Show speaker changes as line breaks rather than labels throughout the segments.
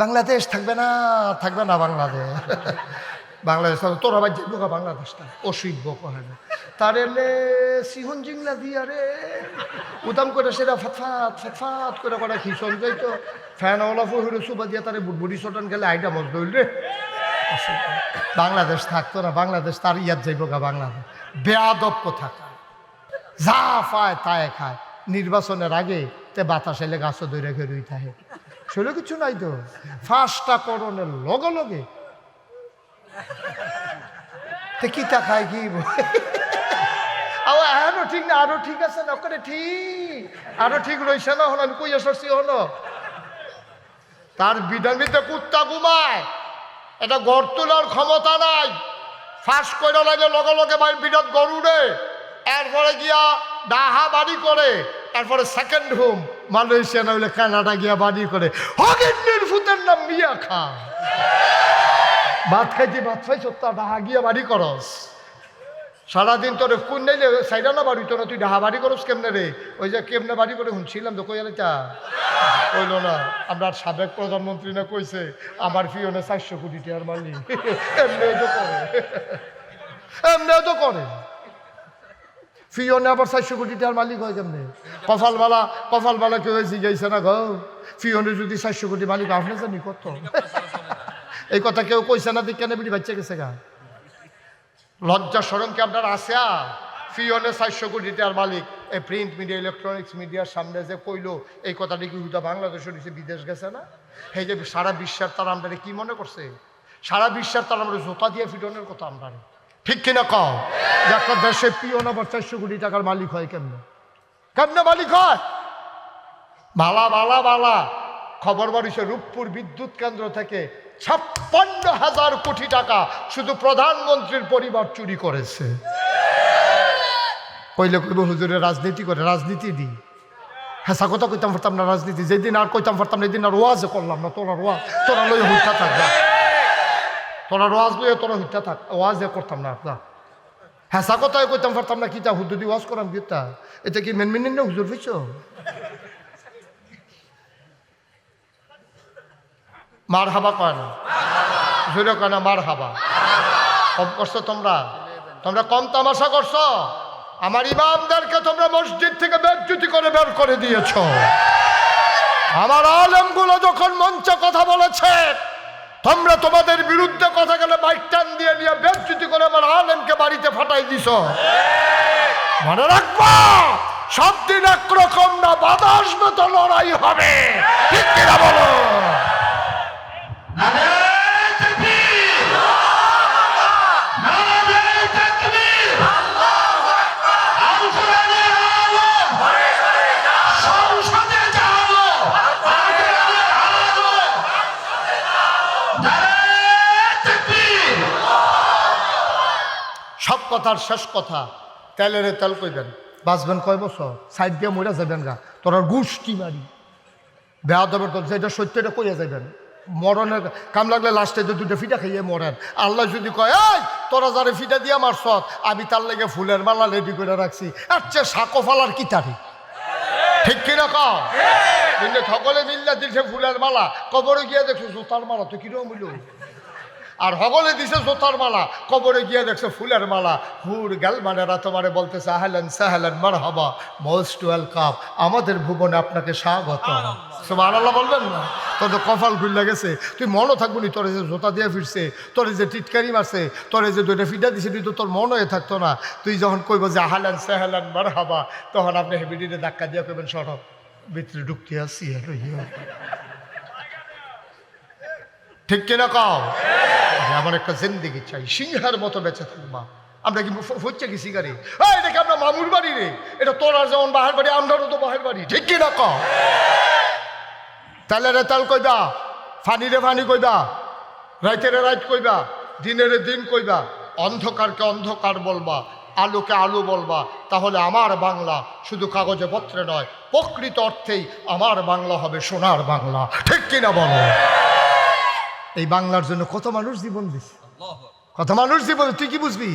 বাংলাদেশ থাকবে না থাকবে না বাংলাদেশ। বাংলাদেশ তোর আবার যাইব গা বাংলাদেশটা অসুইব কহে তার এমনি সিহন জিংলা দিয়া রে। উদাম করে সেটা ফাতফাত ফাতফাত করে করে খিসন যাই তো। ফ্যান ওলা ফুহিরে সুবা দিয়া তারে বুটবুড়ি চটন গেলে আইটা মজ দইল রে। বাংলাদেশ থাকতো না, বাংলাদেশ তার ইয়াদ যাইব গা বাংলাদেশ। বেয়াদব কোথাকা যা পায় তাই খায়। নির্বাচনের আগে তে বাতাস এলে গাছও দৈরে ঘেরুই থাকে। সেগুলো কিছু নাই তো। ফার্স্টটা করণের লগে লগে। কি তা খায় কি আও ঠিক না, আরও ঠিক আছে না ওখানে ঠিক। আরও ঠিক রইছে না, হলো আমি কই আসছি, হলো? তার বিধানিতে কুত্তা ঘুমায়। এটা গড় তোলার ক্ষমতা নাই। ফাঁস করে লাগে লগে লগে বিরাট গরুড়ে এরপরে গিয়া ডাহা বাড়ি করে। এরপরে সেকেন্ড হোম মালয়েশিয়া না হইলে কানাডা গিয়া বাড়ি করে। হগেন্নের ফুতের নাম মিয়া খা ভাত খাইতে ভাত খাই সত্তা ডাহা গিয়া বাড়ি করস। সারাদিন তোর কোন নাইলে সাইডা না বাড়ি তোরা তুই ডাহা বাড়ি করস কেমনে রে? ওই যে কেমনে বাড়ি করে, শুনছিলাম তো কই চা কইল না, আমরা সাবেক প্রধানমন্ত্রী না, কইছে, আমার ফিওনে চারশো কোটি টাকার মালিক। এমনিও তো করে। এমনিও তো করে। ফিওনে আবার চারশো কোটি টাকার মালিক হয় কেমনে? কপালবালা কপালবালা কেউ জিজ্ঞাসা না গো। ফিওনে যদি চারশো কোটি মালিক আপনি জানি কত? এই কথা কেউ কইছে না কেন বিড়ি বাচ্চা গেছে গা। লজ্জা সরম কি আপনার আছে? ফিওনে চারশো কোটি টাকার মালিক। এই প্রিন্ট মিডিয়া ইলেকট্রনিক্স মিডিয়ার সামনে যে কইলো, এই কথাটি কি হুদা বাংলাদেশের নিচে বিদেশ গেছে না? এই যে সারা বিশ্বের তারা আমরা কি মনে করছে? সারা বিশ্বের তারা আমরা জোতা দিয়ে ফিটনের কথা আমরা ঠিক কিনা কও? যে একটা দেশে পিওন আবার চারশো কোটি টাকার মালিক হয় কেমনে? কেমনে মালিক হয়? বালা বালা বালা। খবর বাড়িছে, রূপপুর বিদ্যুৎ কেন্দ্র থেকে ছাপ্পান্ন হাজার কোটি টাকা শুধু প্রধানমন্ত্রীর পরিবার চুরি করেছে। কইলে কইব, হুজুরে, রাজনীতি করে, রাজনীতি দিই হেসা কথা কইতাম পারতাম না, রাজনীতি। যেদিন আর কইতাম পারতাম না, এদিন আর ওয়াজে করলাম না, তোরা ওয়াজ তোরা লই হুইটা থাক যা। তোরা ওয়াজ লইয়া তোরা হুইটা থাক, ওয়াজে করতাম না, যা। হেসা কথাই কইতাম পারতাম না কিতা হুদুদি ওয়াজ করাম কিতা এটা কি মেন মেন হুজুর হইছ মার হাবা কয় না? জোরে কয় না মার হাবা কম করছ তোমরা? তোমরা কম তামাশা করছ? আমার ইমামদেরকে তোমরা মসজিদ থেকে বেজ্জুতি করে বের করে দিয়েছ। আমার আলেমগুলো যখন মঞ্চে কথা বলেছে তোমরা তোমাদের বিরুদ্ধে কথা গেলে বাইক টান দিয়ে নিয়ে বেজ্জুতি করে আমার আলেমকে বাড়িতে ফাটাই দিছ। মনে রাখবা, সব দিন একরকম না, বাধা আসবে তো লড়াই হবে। ঠিক কিনা বলো? কথার শেষ কথা। তেলের তেল কইবেন। বাঁচবেন কয় বছর? সাইড দিয়ে মরে যাবেন গা। তোর গুষ্টি মারি বেয়া দেবেন তো যেটা সত্যটা কইয়া যাবেন মরণের কাম লাগলে লাস্টে যে দুটো ফিটা খাইয়ে মরেন। আল্লাহ যদি কয়, এই, তোরা যারে ফিটা দিয়া মারছ, আমি তার লেগে ফুলের মালা রেডি করে রাখছি। আচ্ছা সাকো ফালার কি তারি? ঠিক কিনা কও? কিন্তু সকলে মিল্লা দিছে ফুলের মালা। কবরে গিয়ে দেখছ, জুতার মালা তো কীরকম হইল? আর হগলে দিছে জোতার মালা কবরে গিয়ে দেখছে ফুলের মালা। হুর গেল মানেরা তোমারে বলতেছে আহলেন সাহলেন মার হবা মোস্ট ওয়েলকাম। আমাদের ভুবনে আপনাকে স্বাগত সুমান আল্লাহ বলবেন না? তোর তো কপাল খুললে গেছে। তুই মনও থাকব নি তোরে যে জোতা দিয়ে ফিরছে তোরে যে টিটকারি মারছে তোরে যে দুইটা ফিটা দিছে তুই তো তোর মন হয়ে থাকতো না। তুই যখন কইব যে আহলেন সাহলেন মার হবা তখন আপনি হেবিডিতে ধাক্কা দিয়ে কইবেন সরব ভিতরে ঢুকতে হ্যালো ঠিক কিনা কও? যে আমার একটা জিন্দিগি চাই, সিংহার মতো বেঁচে থাকবা আমরা কি হচ্ছে কি সিগারি এই এটা কি আমরা মামুর বাড়ি রে। এটা তোর যেমন বাহের বাড়ি, আমরারও তো বাহের বাড়ি। ঠিক কিনা কও তালে রে তাল কইবা, ফানি রে ফানি কইবা, রাইতে রে রাইট কইবা, দিনে রে দিন কইবা, অন্ধকারকে অন্ধকার বলবা, আলোকে আলো বলবা, তাহলে আমার বাংলা শুধু কাগজে পত্রে নয়, প্রকৃত অর্থেই আমার বাংলা হবে সোনার বাংলা। ঠিক কিনা বলো? এই বাংলার জন্য কত মানুষ জীবন দিছে? কত মানুষ জীবন তুই কি বুঝবি?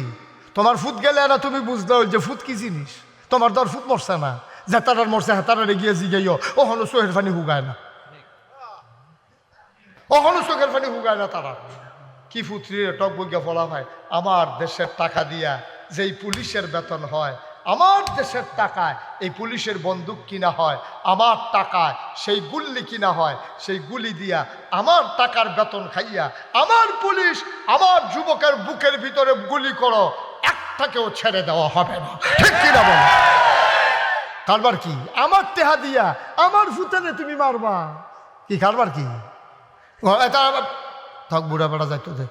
তোমার ফুট গেলে না তুমি বুঝতে যে ফুট কি জিনিস? তোমার দর ফুট মরছে না। যে জেতারার মরছে হেতারারে গিয়ে জিগাইও। ও হলো সোহের ফানি হুগায় না। কখনো চোখের ফানি হুগায় না তারা। কি ফুত্রি টক বইয়া ফলা হয় আমার দেশের টাকা দিয়া যেই পুলিশের বেতন হয় আমার দেশের টাকায় এই পুলিশের বন্দুক কিনা হয়, আমার টাকায় সেই গুল্লি কিনা হয়, সেই গুলি দিয়া আমার টাকার বেতন খাইয়া আমার পুলিশ আমার যুবকের বুকের ভিতরে গুলি করো, একটাকেও ছেড়ে দেওয়া হবে না। ঠিক কিনা বলো? কারবার কি? আমার টেহা দিয়া আমার ফুতেনে তুমি মারবা? কি কারবার কি? থাক, বুড়া বেড়া যাইতো যে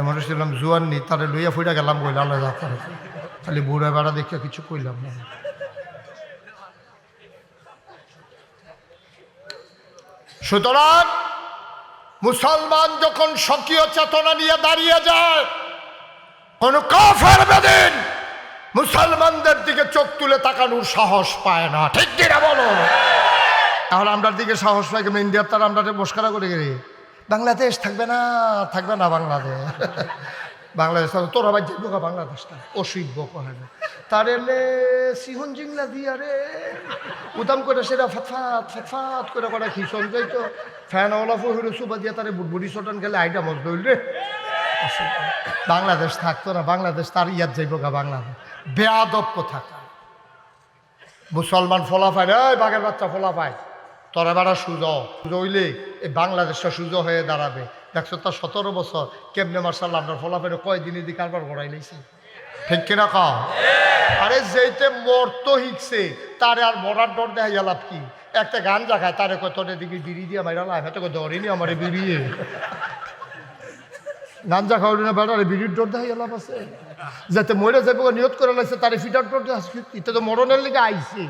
এমন ছিলাম জুয়ান নি তারে লইয়া ফুইরা গেলাম কইলা আল্লাহ খালি বুড়া বেড়া দেখে কিছু কইলাম না। সুতরাং মুসলমান যখন স্বকীয় চেতনা নিয়ে দাঁড়িয়ে যায়, কোন কাফের বেদিন মুসলমানদের দিকে চোখ তুলে তাকানোর সাহস পায় না। ঠিক কিনা বলো? তাহলে আমরার দিকে সাহস পাই কেমন ইন্ডিয়ার তারা আমরা মস্কারা করে গেলে? বাংলাদেশ থাকবে না? থাকবে না বাংলাদেশ। বাংলাদেশ তোর আবার যাইব বাংলাদেশটা অসুইব কহে তার এলে সিহন জিংলা দিয়া রে। উদাম করে সেটা ফাতফাত ফাতফাত করে করে খিসন যাইতো ফ্যান ওলা ফুহিরে সুবা দিয়া তারে বুটবুড়ি চটন গেলে আইটা মজ দইল রে। বাংলাদেশ থাকতো না, বাংলাদেশ তার ইয়াদ যাইব গা বাংলাদেশ। বেয়াদব কোথাকা মুসলমান ফলা পায় রে বাঘের বাচ্চা ফলা পায়। তোরা বেড়া সুজ সুজ হইলে এই বাংলাদেশটা সুজ হয়ে দাঁড়াবে। দেখছ তার সতেরো বছর। কেমনে মার্শাল আপনার ফলা পায় কয়দিন এদিকে কারবার করাই লাইছে? ঠিক কিনা কাও? আরে যেইতে মরত হিকছে, তারে আর মরার ডর দেখা গেল কি? একটা গান জাগায়, তারে কত দিকে বিড়ি দিয়ে মাইরা লাই হয়তো ধরিনি আমার বিড়িয়ে গাঞ্জা খাওয়ালি না বেড়ারে বিড়ির ডর দেখা গেল আছে? যাতে মরে যাবে ও নিয়ত করে লাগছে তারে ফিটার ডর এটা তো মরণের লিগে আইছে।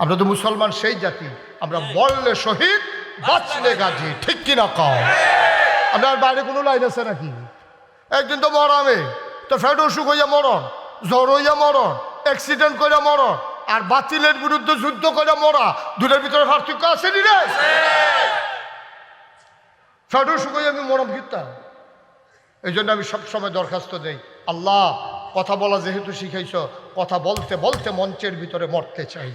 আমরা তো মুসলমান সেই জাতি, আমরা মরলে শহীদ বাঁচলে গাজী ঠিক কিনা কও? আপনার বাইরে কোনো লাইন আছে নাকি? একদিন তো মরামে তো ফ্যাট অসুখ হইয়া মরণ, জ্বর হইয়া মরণ অ্যাক্সিডেন্ট করে মরণ, আর বাতিলের বিরুদ্ধে যুদ্ধ করে মরা দুটোর ভিতরে পার্থক্য আছে নি রে? ফ্যাট অসুখ হইয়া আমি মরম কিতাম এই জন্য আমি সবসময় দরখাস্ত দেই, আল্লাহ, কথা বলা যেহেতু শিখাইছ, কথা বলতে বলতে মঞ্চের ভিতরে মরতে চাই।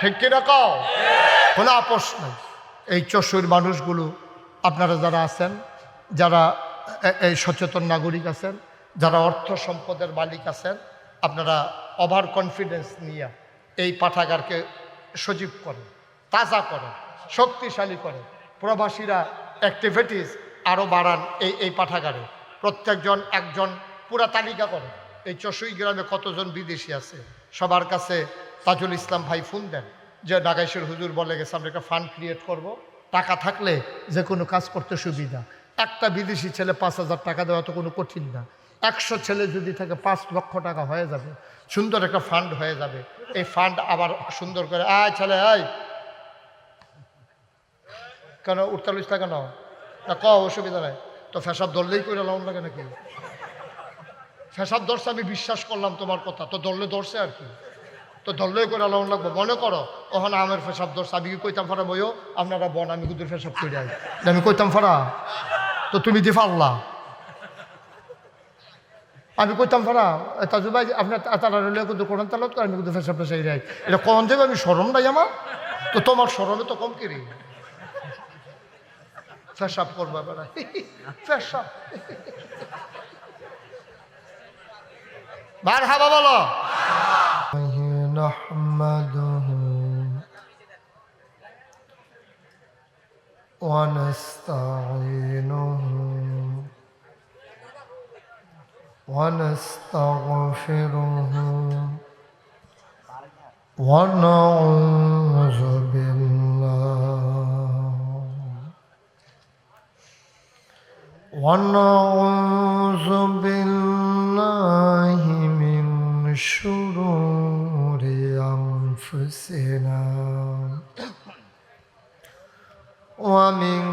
ঠিক কিনা কাও? কোনো আপোষ নাই। এই চষুর মানুষগুলো, আপনারা যারা আছেন, যারা এই সচেতন নাগরিক আছেন, যারা অর্থ সম্পদের মালিক আছেন, আপনারা ওভার কনফিডেন্স নিয়ে এই পাঠাগারকে সজীব করেন, তাজা করেন, শক্তিশালী করেন। প্রবাসীরা অ্যাক্টিভিটিস আরও বাড়ান এই এই পাঠাগারে। প্রত্যেকজন একজন পুরা তালিকা করেন। এই চশুই গ্রামে কতজন বিদেশি আছে? সবার কাছে তাজুল ইসলাম ভাই ফোন দেন। যে নাগাইশের হুজুর বলে গেছে, আমরা একটা ফান্ড ক্রিয়েট করব। টাকা থাকলে যে কোনো কাজ করতে সুবিধা। একটা বিদেশি ছেলে পাঁচ হাজার টাকা দেওয়া তো কোনো কঠিন না। একশো ছেলে যদি থাকে পাঁচ লক্ষ টাকা হয়ে যাবে। সুন্দর একটা ফান্ড হয়ে যাবে। এই ফান্ড আবার সুন্দর করে, আয় ছেলে, আয়। কেন উঠতালিস না কেন? না ক অসুবিধা নাই। তো ফেসাব ধরলেই করে লাউন লাগে নাকি? ফেসাব ধরছে, আমি বিশ্বাস করলাম তোমার কথা। তো ধরলে ধরছে আর কি। তো ধরলেই করে লাউন লাগবো। মনে করো ওখানে আমের ফেসাব ধরছে। আমি কি কইতাম ফারা বইও? আপনারা বন, আমি কুদুর ফেসাব করে যাই আমি কইতাম ফারা, তো তুমি দি ফাল্লা। আমি কইতাম ফারা তাজু ভাই আপনার তারা রইলে কিন্তু কোরআন তালত করে, আমি কিন্তু ফেসাব ফেসাই যাই এটা কোন দেবে আমি স্মরণ নাই আমার? তো তোমার স্মরণে তো কম কিরি ফেসাব করব এবার ফেসাব। বার হাবা বলো। نحمده ونستعينه ونستغفره ونعوذ بالله. ونعوذ بالله. ومن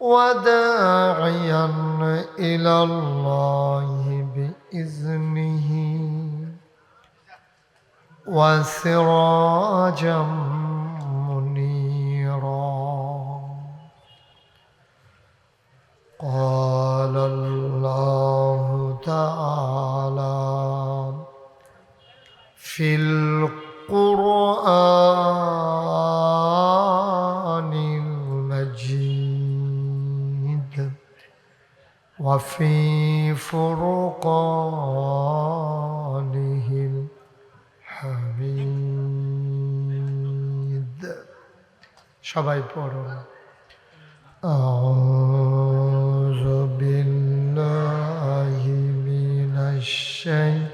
وداعيا إلى الله بإذنه وسراجا منيرا. قال الله تعالى في القرآن وفي فرقانه الحميد সবাই পড়ুন أعوذ بالله من الشيطان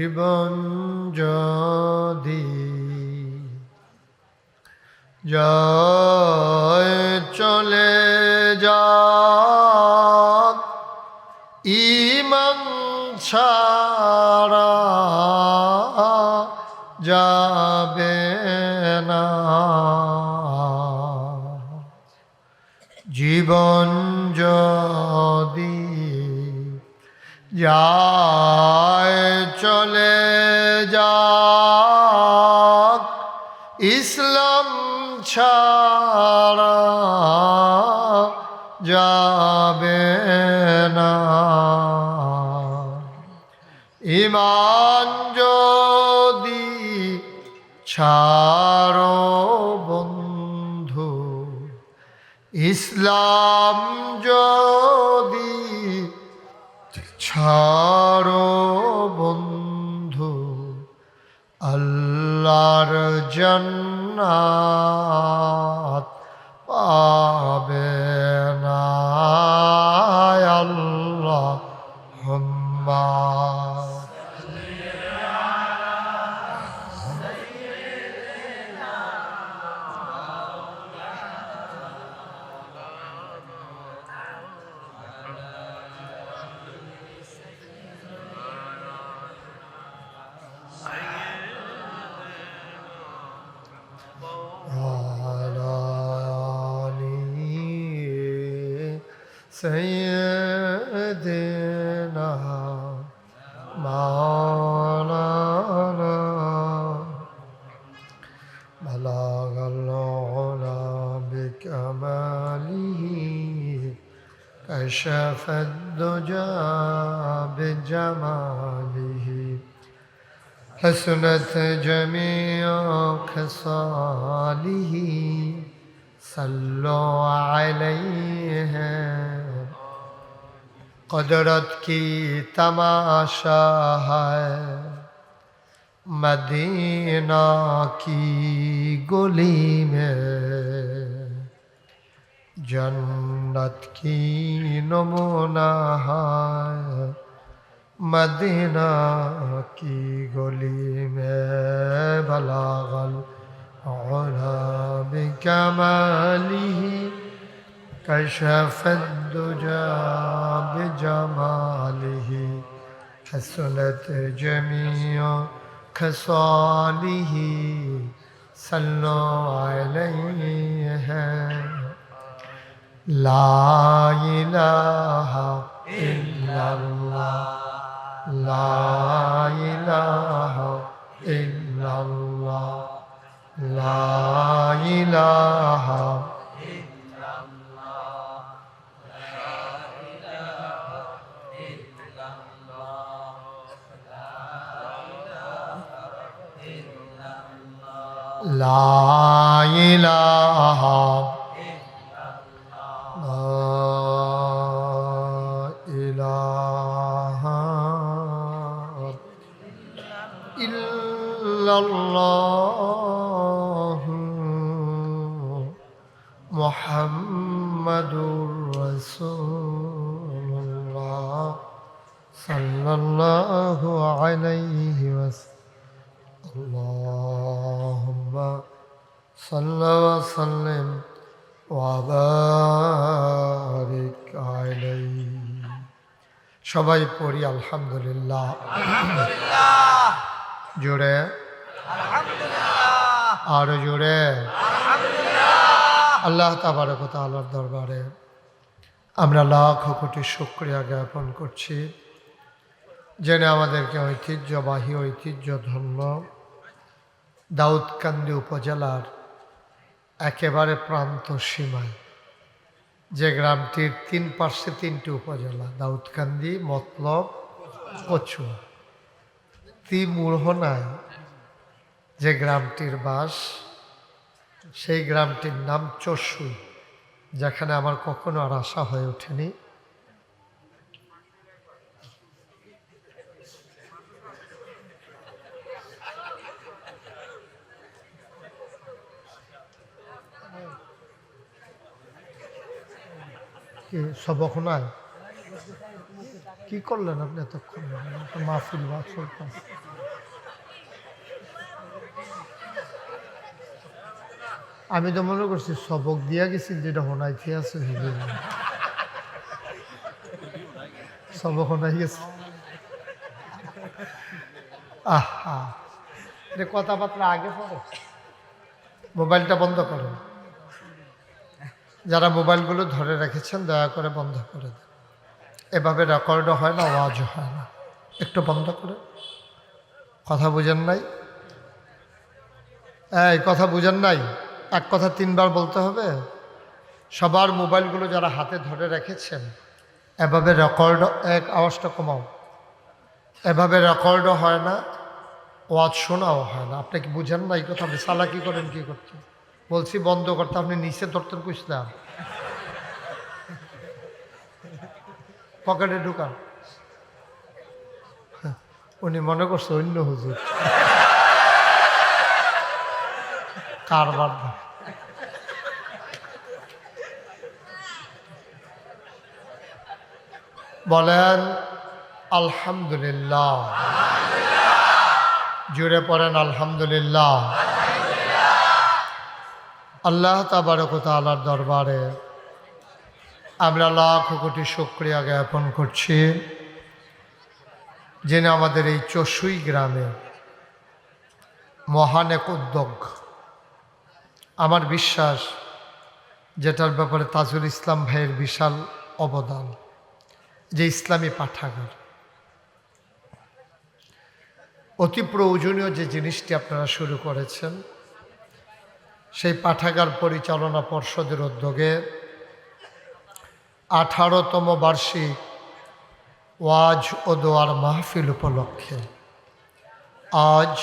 জীবন যাক ইসলাম ছাড়া যাবে না। ইমান যদি ছাড়ো বন্ধু ইসলাম যদি ছাড়ো الجنه سيدنا مولانا بلغ العلا بكماله كشف الدجى بجماله. حسنت جميع خصاله صلوا عليه قدرت کی تماشا ہے مدینہ کی گلی میں جنت کی نمونہ ہے مدینہ کی گلی میں بلاغل اور بکمالی كشف الدجى بجماله حسنت جميع خصاله صلوا عليه. لا إله إلا الله لا إله إلا الله لا إله لا إله صل وسلم وبارك عليه সবাই পড়ি আলহামদুলিল্লাহ জোরে আরো জোরে আল্লাহ তাবারক তাআলার দরবারে আমরা লাখ কোটি শুক্রিয়া জ্ঞাপন করছি জেনে আমাদেরকে ঐতিহ্যবাহী ঐতিহ্যধন্য দাউদকান্দি উপজেলার একেবারে প্রান্ত সীমায়। যে গ্রামটির তিন পার্শ্বে তিনটি উপজেলা, দাউদকান্দি, মতলব, কচুয়া। তিমুরহনায় যে গ্রামটির বাস, সেই গ্রামটির নাম চসুই যেখানে আমার কখনো আর আশা হয়ে ওঠেনি। কি সবখনায় কি করলেন আপনি এতক্ষণ? মাহফিল বা চলতেছে আমি তো মনে করছি সবক দিয়া গেছি, যেটা হোনাইতে আছে। সবক হোনাই গেছে। আহা, এটা কথাবার্তা আগে পড়ে। মোবাইলটা বন্ধ করুন যারা মোবাইলগুলো ধরে রেখেছেন, দয়া করে বন্ধ করে দেন। এভাবে রেকর্ডও হয় না আওয়াজও হয় না। একটু বন্ধ করে। কথা বুঝেন নাই? এই, কথা বুঝেন নাই? এক কথা তিনবার বলতে হবে। সবার মোবাইলগুলো যারা হাতে ধরে রেখেছেন, এভাবে রেকর্ড এক, আওয়াজটা কমাও। এভাবে রেকর্ডও হয় না ওয়াজ শোনাও হয় না। আপনি কি বুঝেন না এই কথা? আপনি কী করেন, কী করছেন? বলছি, বন্ধ করতে আপনি নিচে ধরতেন কুইসলাম পকেটে ঢুকান। উনি মনে করছে, অন্য হুজুর। কারবার বলেন, আলহামদুলিল্লাহ। জুড়ে পড়েন, আলহামদুলিল্লাহ। আল্লাহ তাবারক তালার দরবারে আমরা লাখ কোটি শুক্রিয়া জ্ঞাপন করছি। যিনি আমাদের এই চষুই গ্রামে মহান এক উদ্যোগ। আমার বিশ্বাস যেটার ব্যাপারে তাজুল ইসলাম ভাইয়ের বিশাল অবদান, যে ইসলামী পাঠাগার। অতি প্রয়োজনীয় যে জিনিসটি আপনারা শুরু করেছেন সেই পাঠাগার পরিচালনা পর্ষদের উদ্যোগে আঠারোতম বার্ষিক ওয়াজ ও দোয়ার মাহফিল উপলক্ষে আজ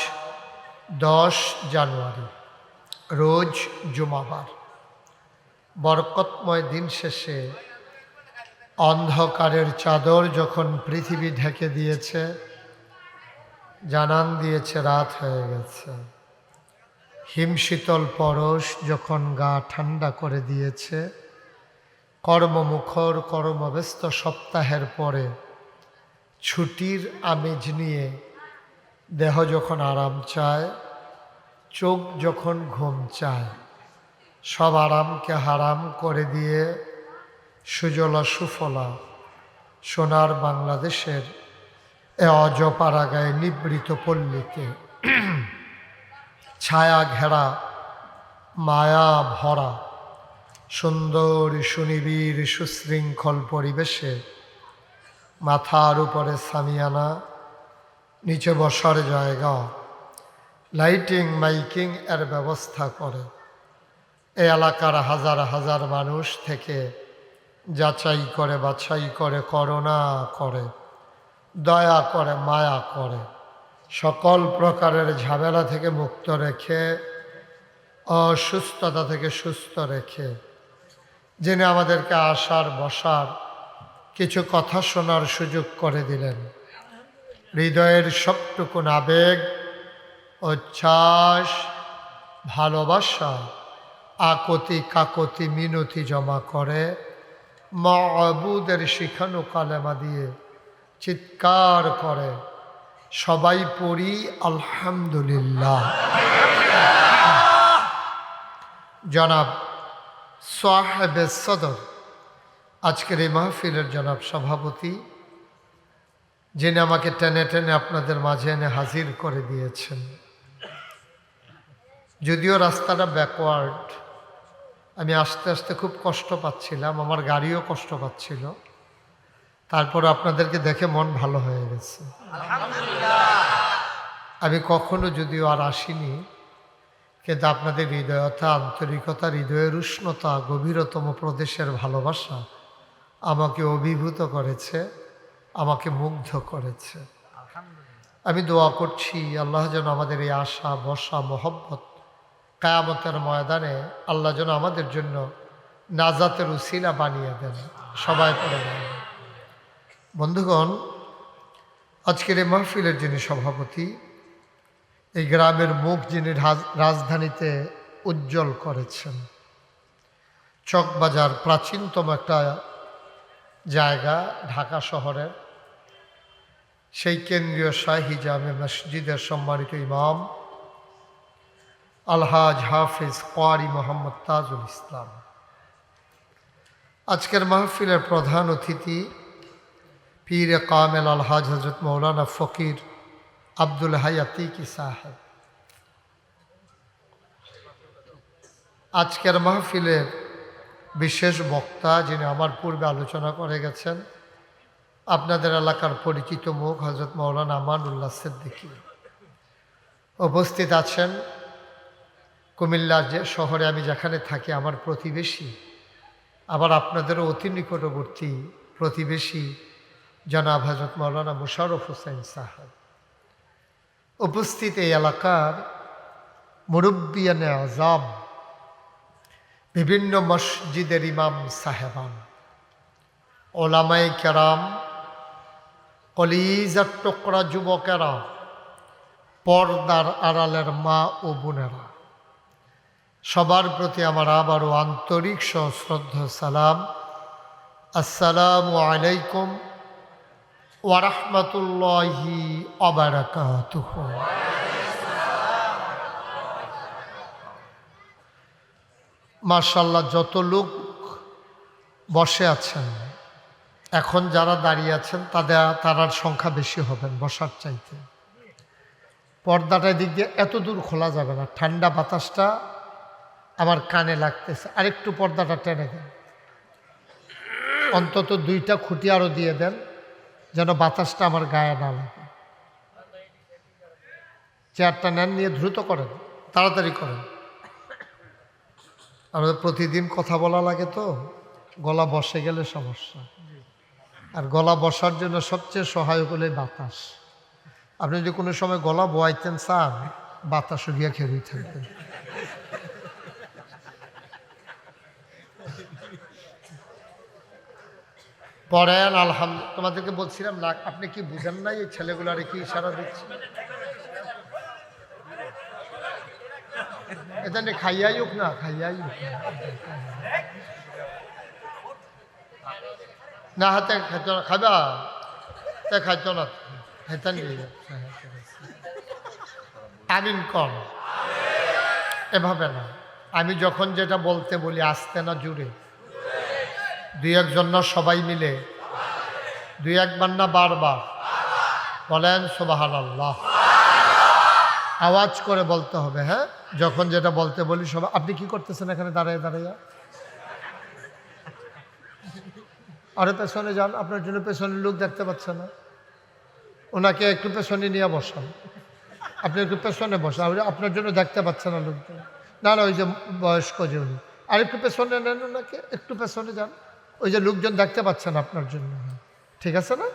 দশ জানুয়ারি, রোজ জুমাবার। বরকতময় দিন শেষে অন্ধকারের চাদর যখন পৃথিবী ঢেকে দিয়েছে, জানান দিয়েছে, রাত হয়ে গেছে। হিমশীতল পরশ যখন গা ঠান্ডা করে দিয়েছে, কর্মমুখর কর্মব্যস্ত সপ্তাহের পরে ছুটির আমেজ নিয়ে দেহ যখন আরাম চায়, চোখ যখন ঘুম চায়, সব আরামকে হারাম করে দিয়ে সুজলা সুফলা সোনার বাংলাদেশের এ অজপাড়াগায় নিবৃত পল্লীতে ছায়া ঘেরা, মায়া ভরা, সুন্দর সুনিবিড় সুশৃঙ্খল পরিবেশে মাথার উপরে সামিয়ানা, নিচে বসার জায়গা, লাইটিং, মাইকিং এর ব্যবস্থা করে। এই এলাকার হাজার হাজার মানুষ থেকে যাচাই করে, বাছাই করে, করোনা করে, দয়া করে, মায়া করে। সকল প্রকারের ঝামেলা থেকে মুক্ত রেখে, অসুস্থতা থেকে সুস্থ রেখে, যিনি আমাদেরকে আসার, বসার কিছু কথা শোনার সুযোগ করে দিলেন। হৃদয়ের সবটুকুন আবেগ, উচ্ছ্বাস, ভালোবাসা, আকতি কাকতি মিনতি জমা করে মবুদের শিখানো কালেমা দিয়ে চিৎকার করে সবাই পড়ি আলহামদুলিল্লাহ। জনাব সাহেবে সদর, আজকের এই মাহফিলের জনাব সভাপতি, যিনি আমাকে টেনে টেনে আপনাদের মাঝে এনে হাজির করে দিয়েছেন। যদিও রাস্তাটা ব্যাকওয়ার্ড আমি আস্তে আস্তে খুব কষ্ট পাচ্ছিলাম, আমার গাড়িও কষ্ট পাচ্ছিল। তারপর আপনাদেরকে দেখে মন ভালো হয়ে গেছে। আমি কখনো যদিও আর আসিনি কিন্তু আপনাদের হৃদয়তা আন্তরিকতা হৃদয়ের উষ্ণতা গভীরতম প্রদেশের ভালোবাসা আমাকে অভিভূত করেছে আমাকে মুগ্ধ করেছে। আমি দোয়া করছি আল্লাহ যেন আমাদের এই আশা বসা মহব্বত কায়ামতের ময়দানে আল্লাহ যেন আমাদের জন্য নাজাতের উসিলা বানিয়ে দেন। সবাই করে দেন বন্ধুগণ, আজকের এই মাহফিলের যিনি সভাপতি, এই গ্রামের মুখ যিনি রাজধানীতে উজ্জ্বল করেছেন, চকবাজার প্রাচীনতম একটা জায়গা ঢাকা শহরের, সেই কেন্দ্রীয় শাহী জামে মসজিদের সম্মানিত ইমাম আলহাজ হাফিজ কোয়ারি মোহাম্মদ তাজুল ইসলাম। আজকের মাহফিলের প্রধান অতিথি পীর কামেল আলহাজ হজরত মৌলানা ফকির আব্দুল হায়াতিকি সাহেব। আজকের মাহফিলের বিশেষ বক্তা যিনি আমার পূর্বে আলোচনা করে গেছেন, আপনাদের এলাকার পরিচিত মুখ হজরত মৌলানা আমানুল্লাহ সিদ্দিকী। উপস্থিত আছেন কুমিল্লার যে শহরে আমি যেখানে থাকি, আমার প্রতিবেশী, আবার আপনাদেরও অতি নিকটবর্তী প্রতিবেশী জনাব হজরত মৌলানা মুশারফ হোসেন সাহেব। উপস্থিত এই এলাকার মুরব্বিয়ানে আজাম, বিভিন্ন মসজিদের ইমাম সাহেবান ওলামাই কেরাম, কলিজার টুকরা যুবকেরা, পর্দার আড়ালের মা ও বোনেরা, সবার প্রতি আমার আবারও আন্তরিক সশ্রদ্ধ সালাম। আসসালামু আলাইকুম ওয়ারহমতুল্লাহি অবরাকাতুহ মার্শাল্লাহ যত লোক বসে আছেন, এখন যারা দাঁড়িয়ে আছেন, তাদের তারার সংখ্যা বেশি হবেন বসার চাইতে। পর্দাটা দিক দিয়ে এত দূর খোলা যাবে না, ঠান্ডা বাতাসটা আমার কানে লাগতেছে। আরেকটু পর্দাটা টেনে দেন। অন্তত দুইটা খুঁটি আরও দিয়ে দেন। যেন বাতাসটা আমার গায়ে না লাগে। চেয়ারটা নেন নিয়ে দ্রুত করেন, তাড়াতাড়ি করেন। আমাদের প্রতিদিন কথা বলা লাগে তো, গলা বসে গেলে সমস্যা। আর গলা বসার জন্য সবচেয়ে সহায়ক হলে বাতাস। আপনি যদি কোনো সময় গলা বয়াইতেন চান বাতাস গিয়া খেয়েই থাকবেন পড়েন আলহামদুলিল্লাহ তোমাদেরকে বলছিলাম, না, আপনি কি বুঝেন নাই এই ছেলেগুলো ছেলেগুলারে কি ইশারা দিচ্ছে? এটা নিয়ে খাইয়াই হোক না, খাইয়াই হোক না। হাতে খাইতো না খাবা তা খাইতো না, হেতান আমিন কম। এভাবে না। আমি যখন যেটা বলতে বলি, আসতে না জুড়ে দুই একজন না সবাই মিলে? দুই একবার না বারবার? বলেন সোবাহান আল্লাহ আওয়াজ করে বলতে হবে হ্যাঁ? যখন যেটা বলতে বলি, সবাই আপনি কি করতেছেন এখানে দাঁড়িয়ে দাঁড়িয়ে আরে, পেছনে যান, আপনার জন্য পেছনের লোক দেখতে পাচ্ছে না। ওনাকে একটু পেছনে নিয়ে বসান। আপনি একটু পেছনে বসান আপনি- আপনার জন্য দেখতে পাচ্ছে না লোকজন। না না, ওই যে বয়স্ক যে উনি। আর একটু পেছনে নেন ওনাকে, একটু পেছনে যান। ওই যে লোকজন দেখতে পাচ্ছেন আপনার জন্য। ঠিক আছে না?